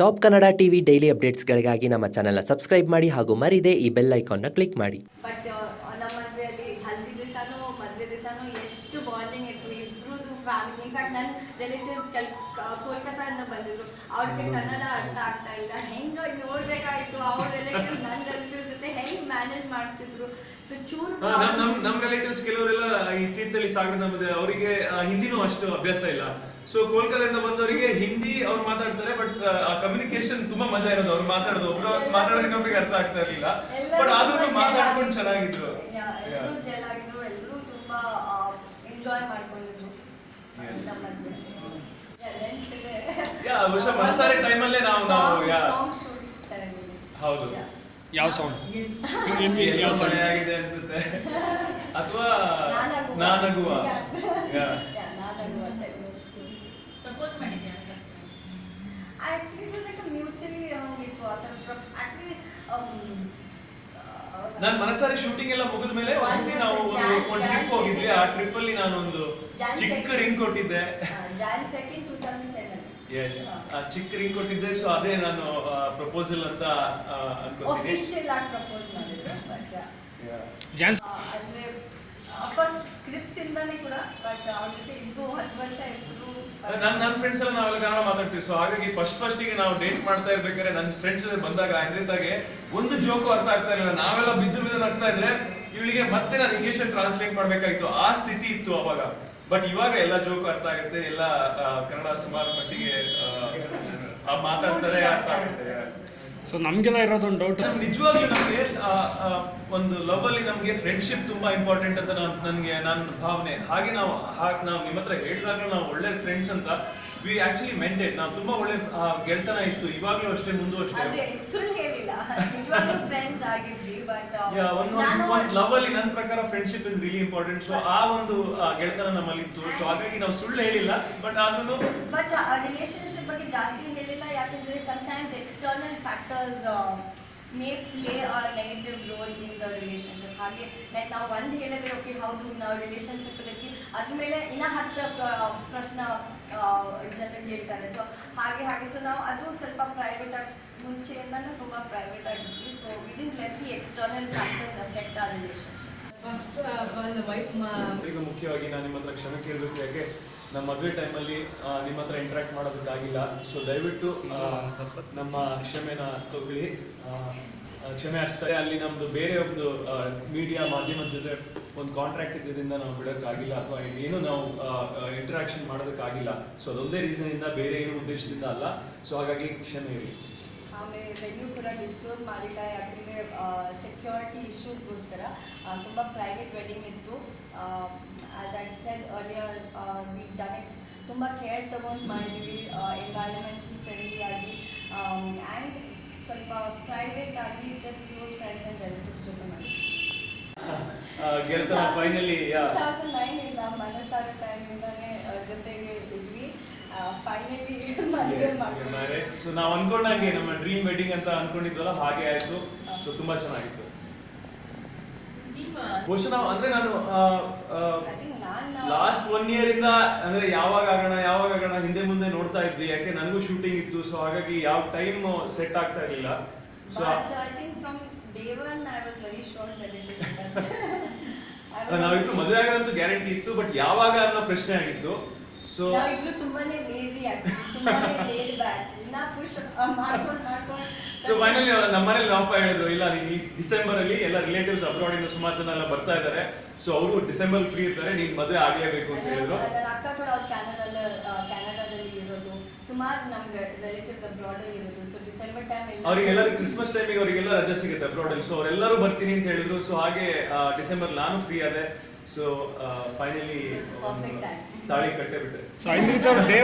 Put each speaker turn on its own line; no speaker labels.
Top Kannada TV daily ಅಪ್ಡೇಟ್ಸ್ಗಳಿಗಾಗಿ ನಮ್ಮ ಚಾನೆಲ್ನ ಸಬ್ಸ್ಕ್ರೈಬ್ ಮಾಡಿ ಹಾಗೂ ಮರಿದೆ ಈ ಬೆಲ್ ಐಕಾನ್ನ ಕ್ಲಿಕ್ ಮಾಡಿ.
ಬಟ್ ಬಂದಿದ್ರು. ಅವ್ರಿಗೆ ಕನ್ನಡ ಅರ್ಥ ಆಗ್ತಾ ಇಲ್ಲ. ಹೆಂಗೆ ನೋಡ್ಬೇಕಾಯ್ತು. ಅವ್ರ ರಿಲೇಟಿವ್ಸ್ ನನ್ನ ಜೊತೆ ಹೆಂಗೆ ಮ್ಯಾನೇಜ್ ಮಾಡ್ತಿದ್ರು.
ನಮ್ ನಮ್ ನಮ್ ರಿಲೇಟಿವ್ಸ್ ಕೆಲವರೆಲ್ಲ ತೀರ್ಥಹಳ್ಳಿ ಸಾಗರ ನಮ್ಮದು ಅವರಿಗೆ ಹಿಂದಿನೂ ಅಷ್ಟು ಅಭ್ಯಾಸ ಇಲ್ಲ. ಸೊ ಕೋಲ್ಕತ್ತಾದಿಂದ ಬಂದವರಿಗೆ ಹಿಂದಿ ಅವ್ರು ಮಾತಾಡ್ತಾರೆ ಬಟ್ ಆ ಕಮ್ಯುನಿಕೇಶನ್ ತುಂಬಾ ಮಜಾ ಇರೋದು. ಅವ್ರು ಮಾತಾಡೋದು. ಒಬ್ರು ಮಾತಾಡೋದು ಇನ್ನೊಬ್ರಿಗೆ ಅರ್ಥ ಆಗ್ತಾ ಇರ್ಲಿಲ್ಲ. ಬಟ್ ಆದ್ರೂ ಮಾತಾಡ್ಕೊಂಡು ಚೆನ್ನಾಗಿದ್ರು.
ಎಲ್ಲರೂ ತುಂಬಾ ಎಂಜಾಯ್ ಮಾಡ್ಕೊಂಡಿದ್ರು.
ಯಾ ಬಹುಶಃ ಮನಸಾರೆ ಟೈಮಲ್ಲೇ ನಾವು ನಾವು ಯಾ ಸೌಂಡ್
ಯಾವ ಸಾಂಗ್
ಆಗಿದೆ ಅನ್ಸುತ್ತೆ. ಅಥವಾ
ನಾನಗುವ.
ನಾನು ಮನಸ್ಸಾರಿ ಶೂಟಿಂಗ್ ಎಲ್ಲ ಮುಗಿದ ಮೇಲೆ ಒಂದ್ಸತಿ ನಾವು ಒಂದು ಒಂದು ಟ್ರಿಪ್ ಹೋಗಿದ್ವಿ. ಆ ಟ್ರಿಪ್ ಅಲ್ಲಿ ನಾನು ಒಂದು ಚಿಕ್ಕ ರಿಂಗ್ ಕೊಟ್ಟಿದ್ದೆ
Jan second two thousand ten ಅಲ್ಲಿ.
ಎಸ್ ಚಿಕ್ಕ ರಿಂಗ್ ಕೊಟ್ಟಿದ್ದೆ ಸೊ ಅದೇ ನಾನು ಪ್ರಪೋಸಲ್ ಅಂತ
ಅನ್ಕೊಂಡಿದ್ದೆ ಆಗಿ ಪ್ರಪೋಸ್ ಮಾಡಿದ್ರು ಬಟ್ ಅಂದ್ರೆ ಅಫ್ಕೋರ್ಸ್ ಸ್ಕ್ರಿಪ್ಟ್ಸ್ ಇಂದಾನೆ ಕೂಡ ಬಟ್ ಅವ್ರ ಜೊತೆ ಇದ್ದು ಹತ್ತು ವರ್ಷ ಹೆಸರು
ನನ್ ನನ್ನ ಫ್ರೆಂಡ್ಸ್ ಎಲ್ಲ ನಾವೆಲ್ಲ ಕನ್ನಡ ಮಾತಾಡ್ತೀವಿ ಸೊ ಹಾಗಾಗಿ ಫಸ್ಟ್ ಫಸ್ಟಿಗೆ ನಾವು ಡೇಟ್ ಮಾಡ್ತಾ ಇರ್ಬೇಕಾದ್ರೆ ನನ್ನ ಫ್ರೆಂಡ್ಸ್ ಜೊತೆ ಬಂದಾಗ ಅಂದ್ರಿತಾಗೆ ಒಂದು ಜೋಕು ಅರ್ಥ ಆಗ್ತಾ ಇರಲಿಲ್ಲ ನಾವೆಲ್ಲ ಬಿದ್ದು ಬಿದ್ದು ನಗ್ತಾ ಇದ್ರೆ ಇವಳಿಗೆ ಮತ್ತೆ ನಾನು ಇಂಗ್ಲಿಷ್ ಅಲ್ಲಿ ಟ್ರಾನ್ಸ್ಲೇಟ್ ಮಾಡ್ಬೇಕಾಯ್ತು ಆ ಸ್ಥಿತಿ ಇತ್ತು ಅವಾಗ. ಬಟ್ ಇವಾಗ ಎಲ್ಲ ಜೋಕ್ ಅರ್ಥ ಆಗುತ್ತೆ ಎಲ್ಲ ಕನ್ನಡ ಸುಮಾರು ಮಟ್ಟಿಗೆ ಮಾತಾಡ್ತಾರೆ ಅರ್ಥ ಆಗುತ್ತೆ.
ಸೊ ನಮ್ಗೆಲ್ಲ ಇರೋದೊಂದು ಡೌಟ್
ನಿಜವಾಗ್ಲೂ ನಮಗೆ ಒಂದು ಲವ್ ಅಲ್ಲಿ ನಮಗೆ ಫ್ರೆಂಡ್ಶಿಪ್ ತುಂಬಾ ಇಂಪಾರ್ಟೆಂಟ್ ಅಂತ ನಾನು ನನಗೆ ನನ್ನ ಭಾವನೆ. ಹಾಗೆ ನಾವು ಹಾಗೆ ನಾವು ನಿಮ್ಮ ಹತ್ರ ಹೇಳಿದಾಗ ನಾವು ಒಳ್ಳೆ ಫ್ರೆಂಡ್ಸ್ ಅಂತ ವಿ ಆಕ್ಚುಲಿ ಮೆಂಟೇನ್ ನಾವು ತುಂಬಾ ಒಳ್ಳೆ ಗೆಳ್ತನ ಇತ್ತು. ಇವಾಗ್ಲೂ ಅಷ್ಟೇ ಮುಂದೂ ಅಷ್ಟೇ.
ಅದೇ ಸುಳ್ಳು ಹೇಳಿಲ್ಲ. ನಿಜವಾಗ್ಲೂ ಫ್ರೆಂಡ್ಸ್ ಬಟ್
ಒಂದು ಲವ್ ಅಲ್ಲಿ ನನ್ನ ಪ್ರಕಾರ friendship is really important so ಆ ಒಂದು ಗೆಳತನ ಗೆಳೆತನ ನಮ್ಮಲ್ಲಿ ಇತ್ತು ಸೊ ಹಾಗಾಗಿ ನಾವು ಸುಳ್ಳು ಹೇಳಿಲ್ಲ ಬಟ್ ಆದ್ರೂ
ಬಟ್ ರಿಲೇಶನ್ಶಿಪ್ ಬಗ್ಗೆ ಜಾಸ್ತಿ ಹೇಳಿಲ್ಲ. ಯಾಕಂದ್ರೆ sometimes external factors may play our negative role in the relationship ಹಾಗೆ ಲೈಕ್ ನಾವು ಒಂದು ಹೇಳಿದ್ರೆ ಓಕೆ ಹೌದು ನಾವು ರಿಲೇಶನ್ಶಿಪ್ ಇದ್ದೀವಿ ಅದ್ಮೇಲೆ ಇನ್ನ ಹತ್ತು ಪ್ರಶ್ನ ಜನರು ಕೇಳ್ತಾರೆ. ಸೊ ಹಾಗೆ ಹಾಗೆ. ಸೊ ನಾವು ಅದು ಸ್ವಲ್ಪ ಪ್ರೈವೇಟ್ ಆಗಿ ಮುಂಚೆಯಿಂದನೂ ತುಂಬ private ಆಗಿದ್ವಿ. So we didn't let the external factors affect our
relationship first wife
ಈಗ ಮುಖ್ಯವಾಗಿ ನಾನು ನಿಮ್ಮ ಹತ್ರ ಕ್ಷಮೆ ಕೇಳಬೇಕು ಯಾಕೆ? ನಮ್ಮ ಮದುವೆ ಟೈಮಲ್ಲಿ ನಿಮ್ಮ ಹತ್ರ ಇಂಟ್ರಾಕ್ಟ್ ಮಾಡೋದಕ್ಕಾಗಿಲ್ಲ. ಸೊ ದಯವಿಟ್ಟು ನಮ್ಮ ಕ್ಷಮೆನ ತಗೊಳ್ಳಿ. ಕ್ಷಮೆ ಹಚ್ತಾರೆ. ಅಲ್ಲಿ ನಮ್ಮದು ಬೇರೆ ಒಂದು ಮೀಡಿಯಾ ಮಾಧ್ಯಮದ ಜೊತೆ ಒಂದು ಕಾಂಟ್ರಾಕ್ಟ್ ಇದ್ದಿದ್ದರಿಂದ ನಾವು ಬಿಡೋಕ್ಕಾಗಿಲ್ಲ. ಅಥವಾ ಏನು ನಾವು ಇಂಟ್ರಾಕ್ಷನ್ ಮಾಡೋದಕ್ಕಾಗಿಲ್ಲ. ಸೊ ಅದೊಂದೇ ರೀಸನಿಂದ ಬೇರೆ ಏನು ಉದ್ದೇಶದಿಂದ ಅಲ್ಲ. ಸೊ ಹಾಗಾಗಿ ಕ್ಷಮೆ ಇರಲಿ.
ಆಮೇಲೆ ಕೂಡ ಡಿಸ್ಕ್ಲೋಸ್ ಮಾಡಿಲ್ಲ. ಯಾಕಂದರೆ ಸೆಕ್ಯೂರಿಟಿ ಇಶ್ಯೂಸ್ಗೋಸ್ಕರ ತುಂಬ ಪ್ರೈವೇಟ್ ವೆಡ್ಡಿಂಗ್ ಇತ್ತು. As I said earlier we done it ತುಂಬ ಕೇರ್ ತಗೊಂಡು ಮಾಡಿದ್ದೀವಿ ಎನ್ವೈರನ್ಮೆಂಟಲ್ ಫ್ರೆಂಡ್ಲಿ ಆಗಿ. ಆ್ಯಂಡ್ ಸ್ವಲ್ಪ ಪ್ರೈವೇಟ್ ಆಗಿ just close friends and relatives ಜೊತೆ
ಫೈನಲಿ
ಟೂ ತೌಸಂಡ್ ನೈನಿಂದ ಫೈನಲಿ
ಸೊ ನಾವು ಅನ್ಕೊಂಡಂಗೆ ನಮ್ಮ ಡ್ರೀಮ್ ವೆಡ್ಡಿಂಗ್ ಅಂತ ಅನ್ಕೊಂಡಿದ್ವಲ್ಲ ಹಾಗೆ ಆಯ್ತು. ಸೊ ತುಂಬಾ ಚೆನ್ನಾಗಿತ್ತು. ಬಹುಶಃ ನಾವು ಅಂದ್ರೆ ನಾನು ಲಾಸ್ಟ್ ಒನ್ ಇಯರ್ ಇಂದ ಅಂದ್ರೆ ಯಾವಾಗ ಆಗೋಣ ಯಾವಾಗ ಆಗೋಣ ಹಿಂದೆ ಮುಂದೆ ನೋಡ್ತಾ ಇದ್ವಿ. ಯಾಕೆ ನನಗೂ ಶೂಟಿಂಗ್ ಇತ್ತು ಸೊ ಹಾಗಾಗಿ ಯಾವ ಟೈಮ್ ಸೆಟ್ ಆಗ್ತಾ ಇರಲಿಲ್ಲ. ಸೊ
ನಾವಿತ್ತು I think from day one I was very sure that it will be done. I was
ನಾವಿಬ್ರು
very
ಮದುವೆ ಆಗೋದಂತೂ ಗ್ಯಾರಂಟಿ ಇತ್ತು ಬಟ್ ಯಾವಾಗ ಅನ್ನೋ ಪ್ರಶ್ನೆ ಆಗಿತ್ತು. ಸೊ.
ನಾವಿಬ್ರು ತುಂಬಾನೇ ಲೇಜಿ ತುಂಬಾನೇ ಲೇಡ್ ಬ್ಯಾಕ್ ಇನ್ನ ಪುಷ್ ಮಾಡ್ಕೊಂಡು ಮಾಡ್ಕೊಂಡು
ಸೊ ಫೈನಲಿ ನಮ್ಮ ಮನೇಲಿ ನಮ್ಮಪ್ಪ ಹೇಳಿದ್ರು ಇಲ್ಲ ನೀನು ಡಿಸೆಂಬರ್ ಅಲ್ಲಿ ಎಲ್ಲ ರಿಲೇಟಿವ್ಸ್ ಅಬ್ರಾಡ್ ಇಂದ ಸುಮಾರು ಜನ ಎಲ್ಲ ಬರ್ತಾ ಇದ್ದಾರೆ. ಸೊ ಅವರು ಡಿಸೆಂಬರ್ ಫ್ರೀ ಇರ್ತಾರೆ ನೀನ್ ಮದುವೆ ಆಗ್ಲೇಬೇಕು ಅಂತ ಹೇಳಿದ್ರು.
ನನ್ನ ಅಕ್ಕ ಕೂಡ ಅವ್ರು ಕ್ಯಾನಡಲ್ಲ ಕ್ಯಾನಡಾದಲ್ಲಿ ಇರೋದು. ಸುಮಾರು ನಮ್ಗೆ ರಿಲೇಟಿವ್ಸ್ ಅಬ್ರಾಡ್ ಇರೋದು. ಸೊ ಡಿಸೆಂಬರ್ ಟೈಮ್
ಅವರಿಗೆಲ್ಲರೂ ಕ್ರಿಸ್ಮಸ್ ಟೈಮಿಗೆ ಅವರಿಗೆಲ್ಲ ರಜೆ ಸಿಗುತ್ತೆ ಅಬ್ರಾಡ್ ಅಲ್ಲಿ. ಸೊ ಅವರೆಲ್ಲರೂ ಬರ್ತೀನಿ ಅಂತ ಹೇಳಿದ್ರು. ಸೊ ಹಾಗೆ ಡಿಸೆಂಬರ್ ನಾನು ಫ್ರೀ ಆದೆ. So finally
perfect time.
ತಾಳಿ ಕಟ್ಟೆ ಬಿಟ್ಟೆ
ಸೊ ಐಂದ್ರಿತ್ ಅವ್ರ ಡೇ